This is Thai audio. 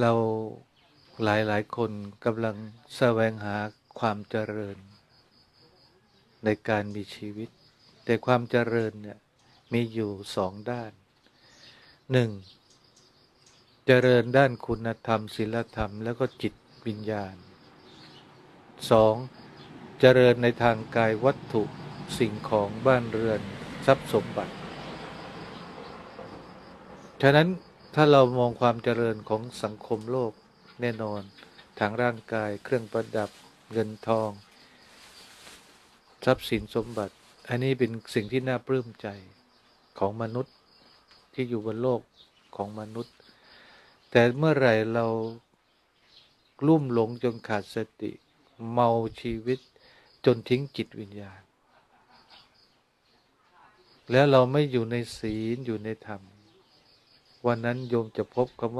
เราหลายหลายคนกำลังแสวงหาความเจริญ ในการมีชีวิต แต่ความเจริญเนี่ยมีอยู่สองด้านหนึ่งเจริญด้านคุณธรรมศีลธรรม แล้วก็จิตวิญญาณสองเจริญในทางกายวัตถุสิ่งของบ้านเรือนทรัพย์สมบัติ ฉะนั้น ถ้าเรามองความเจริญของสังคมโลกแน่นอน ทางร่างกายเครื่องประดับเงินทอง ทรัพย์สินสมบัติ อันนี้เป็นสิ่งที่น่าปลื้มใจของมนุษย์ที่อยู่บนโลกของมนุษย์ แต่เมื่อไหร่เราลุ่มหลงจนขาดสติ เมาชีวิตจนทิ้งจิตวิญญาณ แล้วเราไม่อยู่ในศีลอยู่ในธรรม วันนั้นโยมจะพบคำว่า